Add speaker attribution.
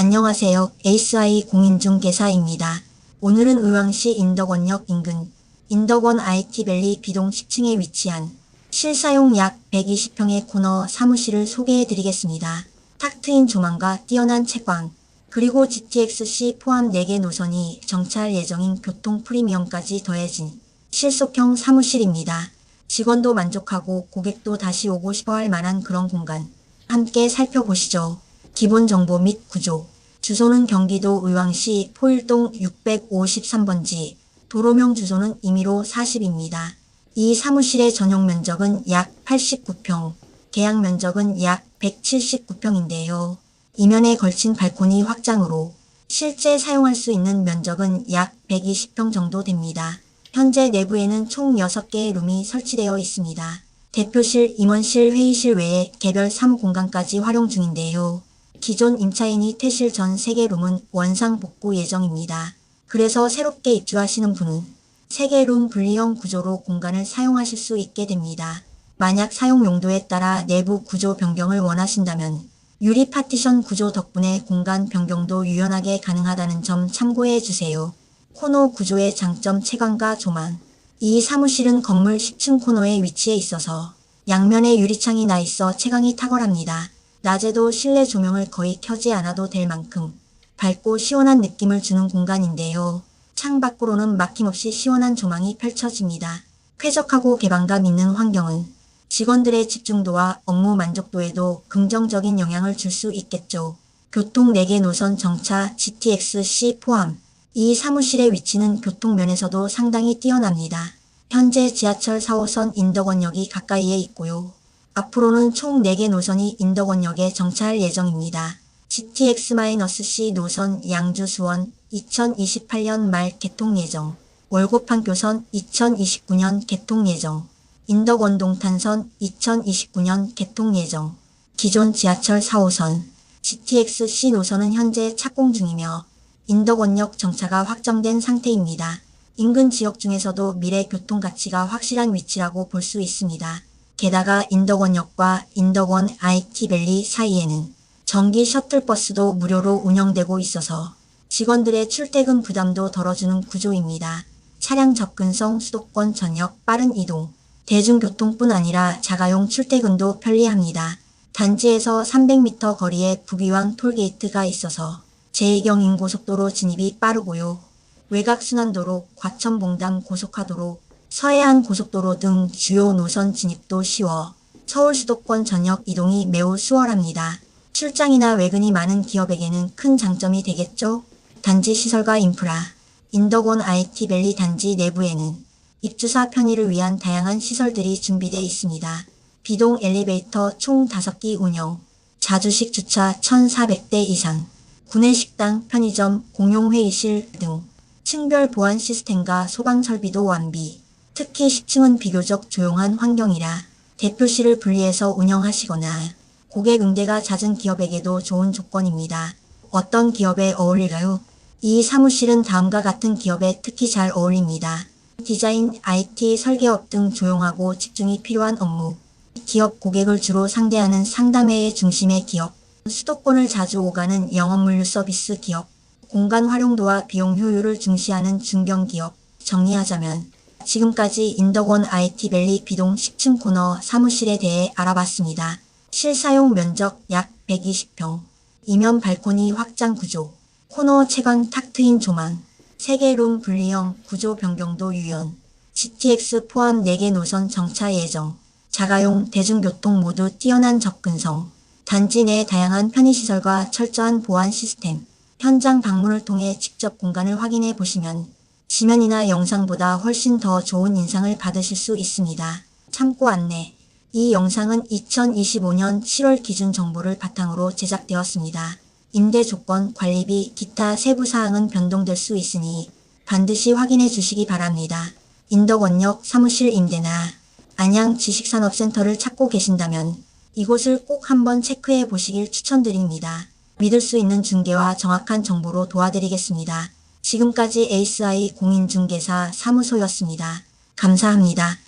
Speaker 1: 안녕하세요. ASI 공인중개사입니다. 오늘은 의왕시 인덕원역 인근 인덕원 IT밸리 비동 10층에 위치한 실사용 약 120평의 코너 사무실을 소개해 드리겠습니다. 탁 트인 조망과 뛰어난 채광, 그리고 GTX-C 포함 4개 노선이 정차할 예정인 교통 프리미엄까지 더해진 실속형 사무실입니다. 직원도 만족하고 고객도 다시 오고 싶어 할 만한 그런 공간. 함께 살펴보시죠. 기본 정보 및 구조. 주소는 경기도 의왕시 포일동 653번지. 도로명 주소는 임의로 40입니다. 이 사무실의 전용 면적은 약 89평, 계약 면적은 약 179평인데요. 이면에 걸친 발코니 확장으로 실제 사용할 수 있는 면적은 약 120평 정도 됩니다. 현재 내부에는 총 6개의 룸이 설치되어 있습니다. 대표실, 임원실, 회의실 외에 개별 사무공간까지 활용 중인데요. 기존 임차인이 퇴실 전 3개 룸은 원상 복구 예정입니다. 그래서 새롭게 입주하시는 분은 3개 룸 분리형 구조로 공간을 사용하실 수 있게 됩니다. 만약 사용 용도에 따라 내부 구조 변경을 원하신다면 유리 파티션 구조 덕분에 공간 변경도 유연하게 가능하다는 점 참고해 주세요. 코너 구조의 장점 채광과 조망. 이 사무실은 건물 10층 코너에 위치해 있어서 양면에 유리창이 나 있어 채광이 탁월합니다. 낮에도 실내 조명을 거의 켜지 않아도 될 만큼 밝고 시원한 느낌을 주는 공간인데요. 창 밖으로는 막힘없이 시원한 조망이 펼쳐집니다. 쾌적하고 개방감 있는 환경은 직원들의 집중도와 업무 만족도에도 긍정적인 영향을 줄 수 있겠죠. 교통 4개 노선 정차 GTX-C 포함. 이 사무실의 위치는 교통면에서도 상당히 뛰어납니다. 현재 지하철 4호선 인덕원역이 가까이에 있고요. 앞으로는 총 4개 노선이 인덕원역에 정차할 예정입니다. GTX-C 노선 양주 수원 2028년 말 개통 예정. 월곡판 교선 2029년 개통 예정. 인덕원동탄선 2029년 개통 예정. 기존 지하철 4호선 GTX-C 노선은 현재 착공 중이며 인덕원역 정차가 확정된 상태입니다. 인근 지역 중에서도 미래 교통 가치가 확실한 위치라고 볼 수 있습니다. 게다가 인덕원역과 인덕원 IT밸리 사이에는 전기 셔틀버스도 무료로 운영되고 있어서 직원들의 출퇴근 부담도 덜어주는 구조입니다. 차량 접근성 수도권 전역 빠른 이동, 대중교통뿐 아니라 자가용 출퇴근도 편리합니다. 단지에서 300m 거리에 북이왕 톨게이트가 있어서 제2경 고속도로 진입이 빠르고요. 외곽순환도로, 과천봉담 고속화도로, 서해안 고속도로 등 주요 노선 진입도 쉬워 서울 수도권 전역 이동이 매우 수월합니다. 출장이나 외근이 많은 기업에게는 큰 장점이 되겠죠? 단지 시설과 인프라, 인덕원 IT밸리 단지 내부에는 입주사 편의를 위한 다양한 시설들이 준비되어 있습니다. 비동 엘리베이터 총 5기 운영, 자주식 주차 1,400대 이상, 구내 식당, 편의점, 공용회의실 등 층별 보안 시스템과 소방 설비도 완비. 특히 10층은 비교적 조용한 환경이라 대표실을 분리해서 운영하시거나 고객 응대가 잦은 기업에게도 좋은 조건입니다. 어떤 기업에 어울릴까요? 이 사무실은 다음과 같은 기업에 특히 잘 어울립니다. 디자인, IT, 설계업 등 조용하고 집중이 필요한 업무. 기업 고객을 주로 상대하는 상담회의 중심의 기업. 수도권을 자주 오가는 영업물류 서비스 기업. 공간 활용도와 비용 효율을 중시하는 중견 기업. 정리하자면 지금까지 인덕원 IT밸리 비동 10층 코너 사무실에 대해 알아봤습니다. 실사용 면적 약 120평. 이면 발코니 확장 구조. 코너 채광 탁 트인 조망. 세개룸 분리형 구조 변경도 유연. GTX 포함 4개 노선 정차 예정. 자가용 대중교통 모두 뛰어난 접근성. 단지 내 다양한 편의시설과 철저한 보안 시스템. 현장 방문을 통해 직접 공간을 확인해 보시면 지면이나 영상보다 훨씬 더 좋은 인상을 받으실 수 있습니다. 참고 안내. 이 영상은 2025년 7월 기준 정보를 바탕으로 제작되었습니다. 임대 조건, 관리비, 기타 세부 사항은 변동될 수 있으니 반드시 확인해 주시기 바랍니다. 인덕원역 사무실 임대나 안양 지식산업센터를 찾고 계신다면 이곳을 꼭 한번 체크해 보시길 추천드립니다. 믿을 수 있는 중개와 정확한 정보로 도와드리겠습니다. 지금까지 ASI 공인중개사 사무소였습니다. 감사합니다.